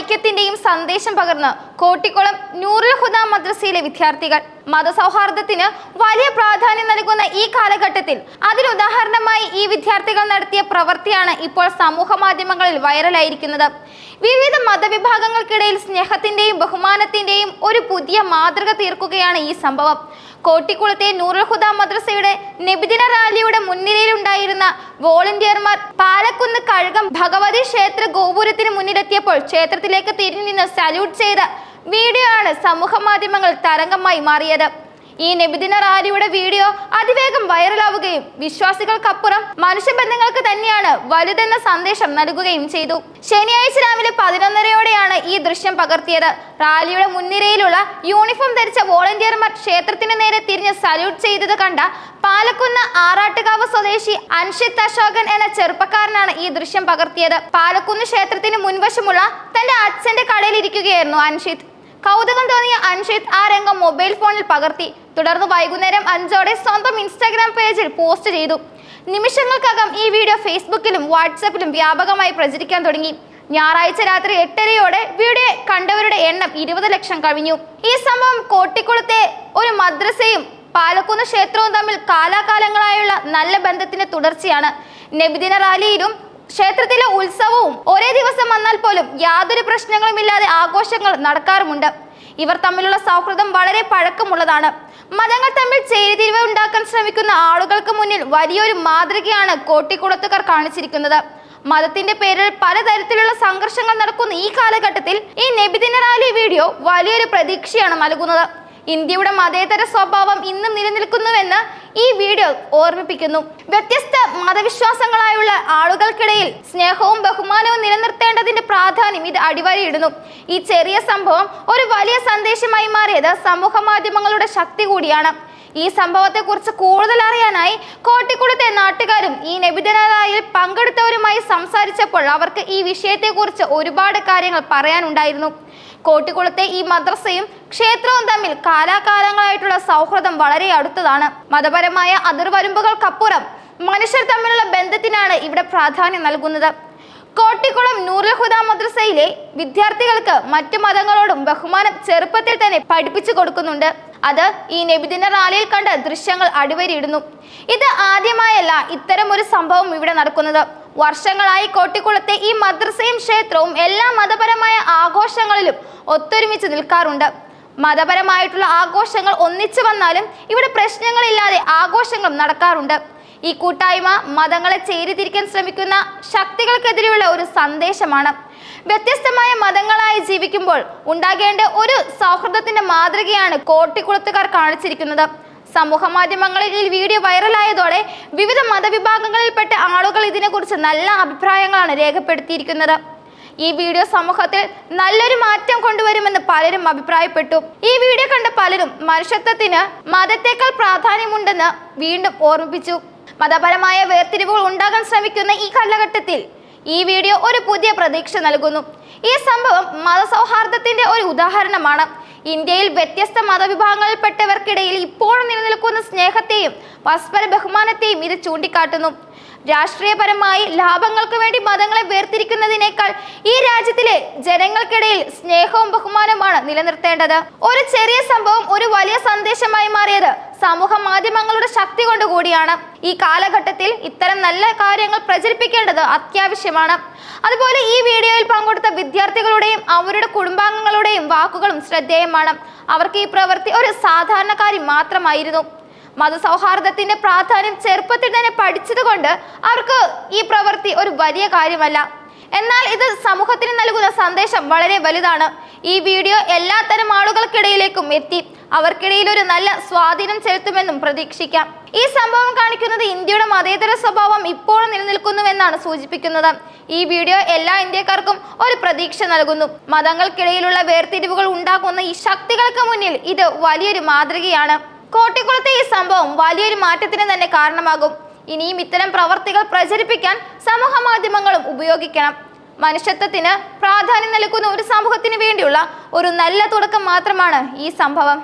ഐക്യത്തിന്റെയും സന്ദേശം പകർന്ന് കോട്ടിക്കുളം നൂറുൽ ഹുദ മദ്രസയിലെ വിദ്യാർത്ഥികൾ മതസൗഹാർദ്ദത്തിന് വലിയ പ്രാധാന്യം നൽകുന്ന ഈ കാലഘട്ടത്തിൽ. അതിനുദാഹരണമായി ഈ വിദ്യാർത്ഥികൾ നടത്തിയ പ്രവൃത്തിയാണ് ഇപ്പോൾ സമൂഹ മാധ്യമങ്ങളിൽ വൈറലായിരിക്കുന്നത്. വിവിധ മതവിഭാഗങ്ങൾക്കിടയിൽ സ്നേഹത്തിന്റെയും ബഹുമാനത്തിന്റെയും ഒരു പുതിയ മാതൃക തീർക്കുകയാണ് ഈ സംഭവം. കോട്ടിക്കുളത്തെ നൂറുൽ ഹുദ മദ്രസയുടെ നബിദിന റാലിയുടെ മുൻനിരയിലുണ്ടായിരുന്ന വോളണ്ടിയർമാർ പാലക്കുന്ന് കഴുകം ഭഗവതി ക്ഷേത്ര ഗോപുരത്തിന് മുന്നിലെത്തിയപ്പോൾ ക്ഷേത്രത്തിലേക്ക് തിരിഞ്ഞു നിന്ന് സല്യൂട്ട് ചെയ്ത വീഡിയോ ആണ് സമൂഹ മാധ്യമങ്ങൾ തരംഗമായി മാറിയത്. ഈ നബിദിന റാലിയുടെ വീഡിയോ അതിവേഗം വൈറലാവുകയും വിശ്വാസികൾക്കപ്പുറം മനുഷ്യബന്ധങ്ങൾക്ക് തന്നെയാണ് വലുതെന്ന സന്ദേശം നൽകുകയും ചെയ്തു. ശനിയാഴ്ച രാവിലെ പതിനൊന്നരയോടെയാണ് ഈ ദൃശ്യം പകർത്തിയത്. റാലിയുടെ മുൻനിരയിലുള്ള യൂണിഫോം ധരിച്ച വോളണ്ടിയർമാർ ക്ഷേത്രത്തിന് നേരെ തിരിഞ്ഞ് സല്യൂട്ട് ചെയ്തത് കണ്ട പാലക്കുന്ന് ആറാട്ടുകാവ് സ്വദേശി അൻഷിത് അശോകൻ എന്ന ചെറുപ്പക്കാരനാണ് ഈ ദൃശ്യം പകർത്തിയത്. പാലക്കുന്ന് ക്ഷേത്രത്തിന് മുൻവശമുള്ള തന്റെ അച്ഛന്റെ കടയിൽ ഇരിക്കുകയായിരുന്നു അൻഷിത് കൗതുകം തോന്നിയ അൻഷിത് ആ രംഗം മൊബൈൽ ഫോണിൽ പകർത്തി. തുടർന്ന് വൈകുന്നേരം അഞ്ചോടെ സ്വന്തം ഇൻസ്റ്റാഗ്രാം പേജിൽ പോസ്റ്റ് ചെയ്തു. നിമിഷങ്ങൾക്കകം ഈ വീഡിയോ ഫേസ്ബുക്കിലും വാട്സപ്പിലും വ്യാപകമായി പ്രചരിക്കാൻ തുടങ്ങി. ഞായറാഴ്ച രാത്രി എട്ടരയോടെ വീഡിയോ കണ്ടവരുടെ എണ്ണം ഇരുപത് ലക്ഷം കവിഞ്ഞു ഈ സംഭവം കോട്ടിക്കുളത്തെ ഒരു മദ്രസയും പാലക്കുന്ന് ക്ഷേത്രവും തമ്മിൽ കാലാകാലങ്ങളായുള്ള നല്ല ബന്ധത്തിന്റെ തുടർച്ചയാണ്. നബിദിന റാലിയിലും ക്ഷേത്രത്തിലെ ഉത്സവവും ഒരേ ദിവസം വന്നാൽ പോലും യാതൊരു പ്രശ്നങ്ങളുമില്ലാതെ ആഘോഷങ്ങൾ നടക്കാറുമുണ്ട്. ഇവർ തമ്മിലുള്ള സൗഹൃദം വളരെ പഴക്കമുള്ളതാണ്. മതങ്ങൾ തമ്മിൽ ചേരിതിരിവ് ഉണ്ടാക്കാൻ ശ്രമിക്കുന്ന ആളുകൾക്ക് മുന്നിൽ വലിയൊരു മാതൃകയാണ് കോട്ടിക്കുളത്തുകാർ കാണിച്ചിരിക്കുന്നത്. മതത്തിന്റെ പേരിൽ പലതരത്തിലുള്ള സംഘർഷങ്ങൾ നടക്കുന്ന ഈ കാലഘട്ടത്തിൽ ഈ നബിദിന റാലി വീഡിയോ വലിയൊരു പ്രതീക്ഷയാണ് നൽകുന്നത്. ഇന്ത്യയുടെ മതേതര സ്വഭാവം ഇന്നും നിലനിൽക്കുന്നുവെന്ന് ഈ വീഡിയോ ഓർമ്മിപ്പിക്കുന്നു. വ്യത്യസ്ത മതവിശ്വാസങ്ങളായുള്ള ആളുകൾക്കിടയിൽ സ്നേഹവും ബഹുമാനവും നിലനിർത്തേണ്ടതിന്റെ പ്രാധാന്യം ഇത് അടിവരയിടുന്നു. ഈ ചെറിയ സംഭവം ഒരു വലിയ സന്ദേശമായി മാറിയത് സമൂഹ മാധ്യമങ്ങളുടെ ശക്തി കൂടിയാണ്. ഈ സംഭവത്തെക്കുറിച്ച് കൂടുതൽ അറിയാനായി കോട്ടിക്കുളത്തെ നാട്ടുകാരും ഈ നബിദിനായിൽ പങ്കെടുത്തവരുമായി സംസാരിച്ചപ്പോൾ അവർക്ക് ഈ വിഷയത്തെക്കുറിച്ച് ഒരുപാട് കാര്യങ്ങൾ പറയാനുണ്ടായിരുന്നു. കോട്ടിക്കുളത്തെ ഈ മദ്രസയും ക്ഷേത്രവും തമ്മിൽ കാലാകാലങ്ങളായിട്ടുള്ള സൗഹൃദം വളരെ അടുത്തതാണ്. മതപരമായ അതിർവരമ്പുകൾക്കപ്പുറം മനുഷ്യർ തമ്മിലുള്ള ബന്ധത്തിനാണ് ഇവിടെ പ്രാധാന്യം നൽകുന്നത്. കോട്ടിക്കുളം നൂറുൽ മദ്രസയിലെ വിദ്യാർത്ഥികൾക്ക് മറ്റു മതങ്ങളോടും ബഹുമാനം ചെറുപ്പത്തിൽ തന്നെ പഠിപ്പിച്ചു കൊടുക്കുന്നുണ്ട്. അത് ഈ നബിദിന റാലിയിൽ കണ്ട ദൃശ്യങ്ങൾ അടിവരിയിടുന്നു. ഇത് ആദ്യമായല്ല ഇത്തരം ഒരു സംഭവം ഇവിടെ നടക്കുന്നത്. വർഷങ്ങളായി കോട്ടിക്കുളത്തെ ഈ മദ്രസയും ക്ഷേത്രവും എല്ലാ മതപരമായ ആഘോഷങ്ങളിലും ഒത്തൊരുമിച്ച് നിൽക്കാറുണ്ട്. മതപരമായിട്ടുള്ള ആഘോഷങ്ങൾ ഒന്നിച്ചു വന്നാലും ഇവിടെ പ്രശ്നങ്ങളില്ലാതെ ആഘോഷങ്ങളും നടക്കാറുണ്ട്. ഈ കൂട്ടായ്മ മതങ്ങളെ ചേരിതിരിക്കാൻ ശ്രമിക്കുന്ന ശക്തികൾക്കെതിരെയുള്ള ഒരു സന്ദേശമാണ്. വ്യത്യസ്തമായ മതങ്ങളായി ജീവിക്കുമ്പോൾ ഉണ്ടാകേണ്ട ഒരു സൗഹൃദത്തിന്റെ മാതൃകയാണ് കോട്ടിക്കുളത്തുകാർ കാണിച്ചിരിക്കുന്നത്. സമൂഹ മാധ്യമങ്ങളിൽ ഈ വീഡിയോ വൈറലായതോടെ വിവിധ മതവിഭാഗങ്ങളിൽപ്പെട്ട ആളുകൾ ഇതിനെക്കുറിച്ച് നല്ല അഭിപ്രായങ്ങളാണ് രേഖപ്പെടുത്തിയിരിക്കുന്നത്. ഈ വീഡിയോ സമൂഹത്തിൽ നല്ലൊരു മാറ്റം കൊണ്ടുവരുമെന്ന് പലരും അഭിപ്രായപ്പെട്ടു. ഈ വീഡിയോ കണ്ട പലരും മനുഷ്യത്വത്തിന് മതത്തെക്കാൾ പ്രാധാന്യമുണ്ടെന്ന് വീണ്ടും ഓർമ്മിപ്പിച്ചു. മതപരമായ വേർതിരിവുകൾ ഉണ്ടാകാൻ ശ്രമിക്കുന്ന ഈ കാലഘട്ടത്തിൽ ഈ വീഡിയോ ഒരു പുതിയ പ്രതീക്ഷ നൽകുന്നു. ഈ സംഭവം മതസൗഹാർദ്ദത്തിന്റെ ഒരു ഉദാഹരണമാണ്. ഇന്ത്യയിൽ വ്യത്യസ്ത മതവിഭാഗങ്ങളിൽപ്പെട്ടവർക്കിടയിൽ ഇപ്പോഴും നിലനിൽക്കുന്ന സ്നേഹത്തെയും പരസ്പര ബഹുമാനത്തെയും ഇത് ചൂണ്ടിക്കാട്ടുന്നു. രാഷ്ട്രീയപരമായി ലാഭങ്ങൾക്ക് വേണ്ടി മതങ്ങളെ വേർതിരിക്കുന്നതിനേക്കാൾ ഈ രാജ്യത്തിലെ ജനങ്ങൾക്കിടയിൽ സ്നേഹവും ബഹുമാനവുമാണ് നിലനിർത്തേണ്ടത്. ഒരു ചെറിയ സംഭവം ഒരു വലിയ സന്ദേശമായി മാറിയത് സമൂഹ മാധ്യമങ്ങളുടെ ശക്തി കൊണ്ട് കൂടിയാണ് ഈ കാലഘട്ടത്തിൽ ഇത്തരം നല്ല കാര്യങ്ങൾ പ്രചരിപ്പിക്കേണ്ടത് അത്യാവശ്യമാണ്. അതുപോലെ ഈ വീഡിയോയിൽ പങ്കെടുത്ത വിദ്യാർത്ഥികളുടെയും അവരുടെ കുടുംബാംഗങ്ങളുടെയും വാക്കുകളും ശ്രദ്ധേയമാണ്. അവർക്ക് ഈ പ്രവൃത്തി ഒരു സാധാരണക്കാരി മാത്രമായിരുന്നു. മതസൗഹാർദ്ദത്തിന്റെ പ്രാധാന്യം ചെറുപ്പത്തിൽ തന്നെ പഠിച്ചതുകൊണ്ട് അവർക്ക് ഈ പ്രവൃത്തി ഒരു വലിയ കാര്യമല്ല. എന്നാൽ ഇത് സമൂഹത്തിന് നൽകുന്ന സന്ദേശം വളരെ വലുതാണ്. ഈ വീഡിയോ എല്ലാത്തരം ആളുകൾക്കിടയിലേക്കും എത്തി. അവർക്കിടയിൽ ഒരു നല്ല സ്വാധീനം ചെലുത്തുമെന്നും പ്രതീക്ഷിക്കാം. ഈ സംഭവം കാണിക്കുന്നത് ഇന്ത്യയുടെ മതേതര സ്വഭാവം ഇപ്പോഴും നിലനിൽക്കുന്നുവെന്നാണ് സൂചിപ്പിക്കുന്നത്. ഈ വീഡിയോ എല്ലാ ഇന്ത്യക്കാർക്കും ഒരു പ്രതീക്ഷ നൽകുന്നു. മതങ്ങൾക്കിടയിലുള്ള വേർതിരിവുകൾ ഉണ്ടാക്കുന്ന ഈ ശക്തികൾക്ക് മുന്നിൽ ഇത് വലിയൊരു മാതൃകയാണ്. കോട്ടിക്കുളത്തെ ഈ സംഭവം വലിയൊരു മാറ്റത്തിന് തന്നെ കാരണമാകും. ഇനിയും ഇത്തരം പ്രവർത്തികൾ പ്രചരിപ്പിക്കാൻ സമൂഹ മാധ്യമങ്ങളും ഉപയോഗിക്കണം. മനുഷ്യത്വത്തിന് പ്രാധാന്യം നൽകുന്ന ഒരു സമൂഹത്തിന് വേണ്ടിയുള്ള ഒരു നല്ല തുടക്കം മാത്രമാണ് ഈ സംഭവം.